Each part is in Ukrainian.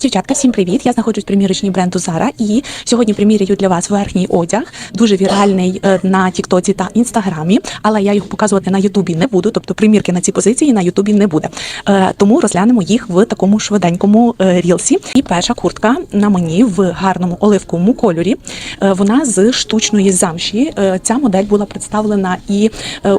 Дівчатка, всім привіт! Я знаходжусь в примірочній бренду Zara і сьогодні приміряю для вас верхній одяг, дуже віральний е, на Тіктоці та Інстаграмі, але я його показувати на Ютубі не буду, тобто примірки на ці позиції на Ютубі не буде. Е, Тому розглянемо їх в такому швиденькому е, рілсі. І перша куртка на мені в гарному оливковому кольорі. Вона з штучної замші. Ця модель була представлена і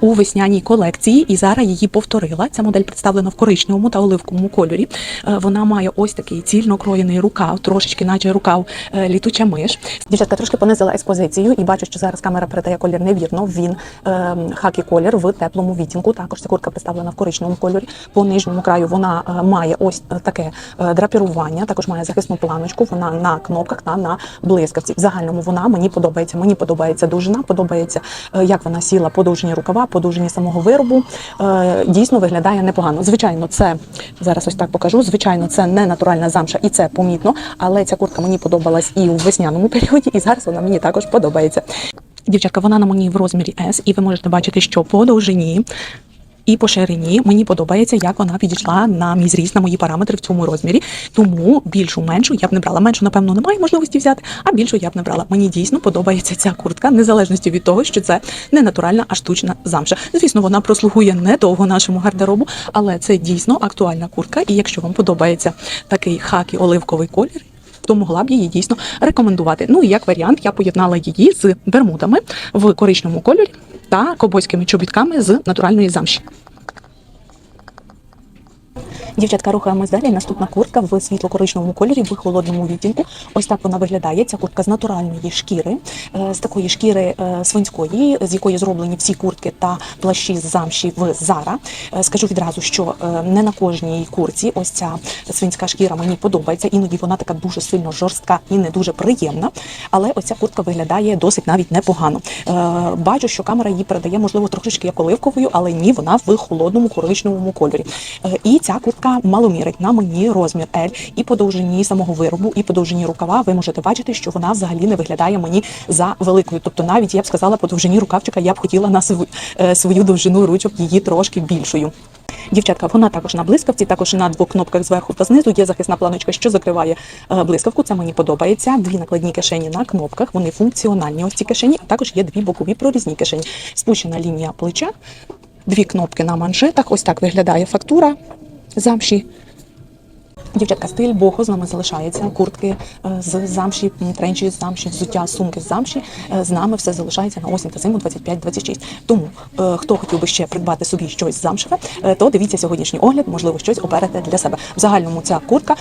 у весняній колекції, і Zara її повторила. Ця модель представлена в коричневому та оливковому кольорі. Вона має ось такий цільно кроєний рукав, трошечки, наче рукав е, літуча миш. Дівчатка трошки понизила експозицію і бачу, що зараз камера передає колір невірно. Він е, хакі колір в теплому відтінку. Також ця куртка представлена в коричневому кольорі. По нижньому краю вона е, має ось е, таке драпірування, також має захисну планочку. Вона на кнопках та на блискавці. В загальному вона мені подобається. Мені подобається довжина, подобається, як вона сіла по довжині рукава, по довжині самого виробу. Е, Дійсно виглядає непогано. Звичайно, це зараз ось так покажу. Звичайно, це не натуральна замша, і це помітно. Але ця куртка мені подобалась і у весняному періоді, і зараз вона мені також подобається. Дівчатка, вона на мені в розмірі S, і ви можете бачити, що по довжині. І по ширині мені подобається, як вона підійшла на мій зріст, на мої параметри в цьому розмірі. Тому більшу меншу я б не брала. Меншу, напевно, немає можливості взяти, а більшу я б не брала. Мені дійсно подобається ця куртка, незалежності від того, що це не натуральна, а штучна замша. Звісно, вона прослугує недовго нашому гардеробу, але це дійсно актуальна куртка. І якщо вам подобається такий хакі оливковий колір. То могла б її дійсно рекомендувати. Ну і як варіант, я поєднала її з бермудами в коричневому кольорі та кобойськими чобітками з натуральної замші. Дівчатка, рухаємось далі. Наступна куртка в світло-коричневому кольорі, в холодному відтінку. Ось так вона виглядає. Ця куртка з натуральної шкіри, е, з такої шкіри е, свинської, з якої зроблені всі куртки та плащі з замші в Zara. Е, Скажу відразу, що не на кожній курці ось ця свинська шкіра мені подобається. Іноді вона така дуже сильно жорстка і не дуже приємна. Але ось ця куртка виглядає досить навіть непогано. Бачу, що камера її передає, можливо, трошечки як оливковою, але ні, вона в холодному коричневому кольорі. І ця куртка маломірить на мені розмір L і по довжині самого виробу, і по довжині рукава. Ви можете бачити, що вона взагалі не виглядає мені за великою. Тобто, навіть я б сказала, по довжині рукавчика я б хотіла на свою, е, свою довжину ручок її трошки більшою. Дівчатка, вона також на блискавці, також на двох кнопках зверху та знизу є захисна планочка, що закриває е, блискавку. Це мені подобається. Дві накладні кишені на кнопках. Вони функціональні. Ось ці кишені, а також є дві бокові прорізні кишені. Спущена лінія плеча, дві кнопки на манжетах. Ось так виглядає фактура замші. Дівчатка, стиль бохо з нами залишається. Куртки е, з замші, тренчі з замші, взуття, сумки з замші. е, З нами все залишається на осінь та зиму 25-26. Тому е, хто хотів би ще придбати собі щось замшеве, то дивіться сьогоднішній огляд, можливо, щось оберете для себе. В загальному ця куртка.